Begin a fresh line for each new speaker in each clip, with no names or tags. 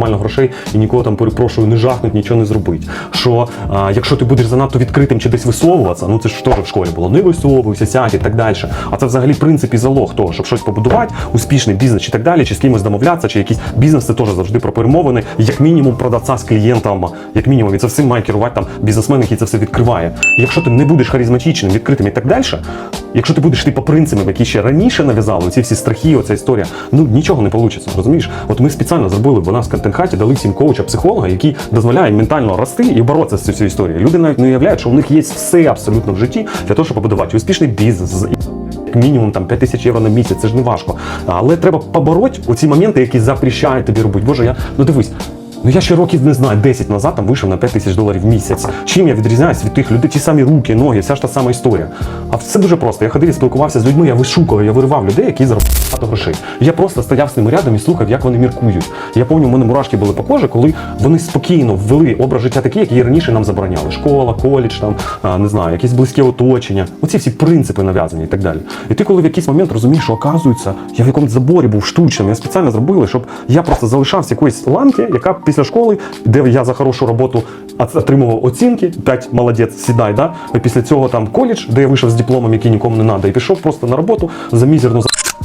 Нормально грошей і нікого там перепрошую, не жахнуть, нічого не зробить. Що а, якщо ти будеш занадто відкритим чи десь висовуватися, ну це ж теж в школі було, не висовуйся, сядь і так далі. А це взагалі принцип і залог того, щоб щось побудувати, успішний бізнес чи так далі, чи з кимось домовлятися, чи якийсь бізнес це теж завжди про перемовини, як мінімум продавця з клієнтом, як мінімум, і це всім має керувати там бізнесмен, який це все відкриває. І якщо ти не будеш харизматичним, відкритим і так далі, якщо ти будеш йти по принципам, які ще раніше нав'язали, ці всі страхи, оця історія, ну нічого не вийде, розумієш? От ми спеціально зробили в нас в контент-хаті, дали всім коуча, психолога, який дозволяє ментально рости і боротися з цією історією. Люди навіть не уявляють, що у них є все абсолютно в житті для того, щоб побудувати успішний бізнес. мінімум там 5 тисяч євро на місяць, це ж не важко. Але треба побороти оці моменти, які запрещають тобі робити. Боже, я ну дивись. Ну я ще років не знаю, 10 назад там вийшов на 5 тисяч доларів в місяць. Чим я відрізняюсь від тих людей, ті самі руки, ноги, вся ж та сама історія. А все дуже просто. Я ходив і спілкувався з людьми, я вишукував, я виривав людей, які заробляють багато грошей. Я просто стояв з ними рядом і слухав, як вони міркують. Я пам'ятаю, у мене мурашки були по кожі, коли вони спокійно ввели образ життя такий, який раніше нам забороняли. Школа, коледж, там не знаю, якісь близьке оточення. Оці всі принципи нав'язані і так далі. І ти, коли в якийсь момент розумієш, що оказується, я в якомусь заборі був штучним, я спеціально зробили, щоб я просто залишався якоїсь ланки, яка після школи, де я за хорошу роботу от- отримував оцінки, 5 молодець, сідай, да? І після цього там коледж, де я вийшов з дипломом, який нікому не треба, і пішов просто на роботу за мізерну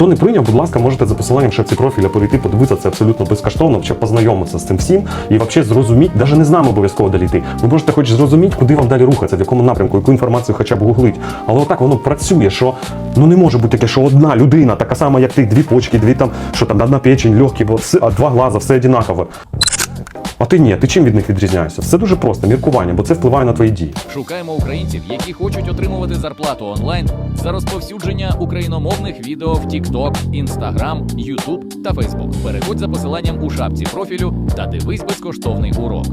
Хто не прийняв, будь ласка, можете за посиланням в шапці профіля перейти, подивитися це абсолютно безкоштовно, щоб познайомитися з цим всім і взагалі зрозуміти, навіть не з нами обов'язково доліти. Ви можете хоч зрозуміти, куди вам далі рухатися, в якому напрямку, яку інформацію хоча б гуглить. Але отак воно працює, що ну не може бути таке, що одна людина, така сама, як ти, дві почки, дві там, що там одна печень, легкі, а два глаза, все однаково. А ти ні, ти чим від них відрізняєшся? Все дуже просто, міркування, бо це впливає на твої дії.
Шукаємо українців, які хочуть отримувати зарплату онлайн за розповсюдження україномовних відео в TikTok, Instagram, YouTube та Facebook. Переходь за посиланням у шапці профілю та дивись безкоштовний урок.